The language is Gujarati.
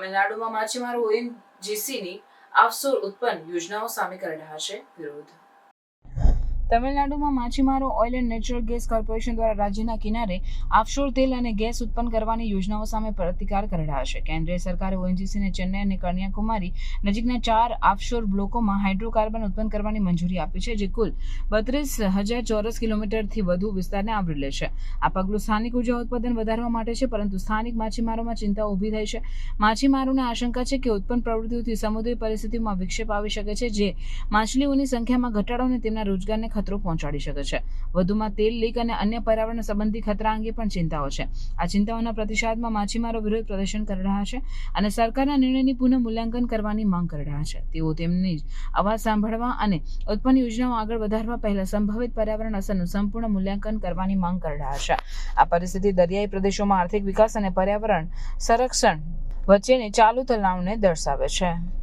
તમિલનાડુમાં માછીમારો ઓએનજીસીની આફસોર ઉત્પન્ન યોજનાઓ સામે કરી રહ્યા છે વિરોધ. તમિલનાડુમાં માછીમારો, oil and natural gas corporation દ્વારા રાજ્યના કિનારે આફશોર તેલ અને ગેસ ઉત્પન્ન કરવાની યોજનાઓ સામે પ્રતિકાર કરડાશે કેન્દ્રીય સરકારે ઓએનજીસીને ચેન્નઈ અને કન્યાકુમારી નજીકના ચાર આફશોર બ્લોકોમાં હાઇડ્રોકાર્બન ઉત્પન્ન કરવાની મંજૂરી આપી છે, જે કુલ બત્રીસ હજાર ચોરસ કિલોમીટરથી વધુ વિસ્તારને આવરી લે છે. આ પગલું સ્થાનિક ઊર્જા ઉત્પાદન વધારવા માટે છે, પરંતુ સ્થાનિક માછીમારોમાં ચિંતા ઊભી થઈ છે. માછીમારોને આશંકા છે કે ઉત્પન્ન પ્રવૃત્તિઓથી સમુદ્રી પરિસ્થિતિમાં વિક્ષેપ આવી શકે છે, જે માછલીઓની સંખ્યામાં ઘટાડો અને તેમના રોજગારને ખતરો પહોંચાડી શકે છે. વધુમાં તેલ લીક અને અન્ય પર્યાવરણ સંબંધી ખતરા અંગે પણ ચિંતાઓ છે. આ ચિંતાઓના પ્રતિસાદમાં માછીમારો વિરોધ પ્રદર્શન કરી રહ્યા છે અને સરકારના નિર્ણયની પુનઃ મૂલ્યાંકન કરવાની માંગ કરી રહ્યા છે. તેઓ તેમની જ અવાજ સાંભળવા અને ઉત્પન્ન યોજનાઓ આગળ વધારવા પહેલા સંભવિત પર્યાવરણ અસરનું સંપૂર્ણ મૂલ્યાંકન કરવાની માંગ કરી રહ્યા છે. આ પરિસ્થિતિ દરિયાઈ પ્રદેશોમાં આર્થિક વિકાસ અને પર્યાવરણ સંરક્ષણ વચ્ચેની ચાલુ તનાવને દર્શાવે છે.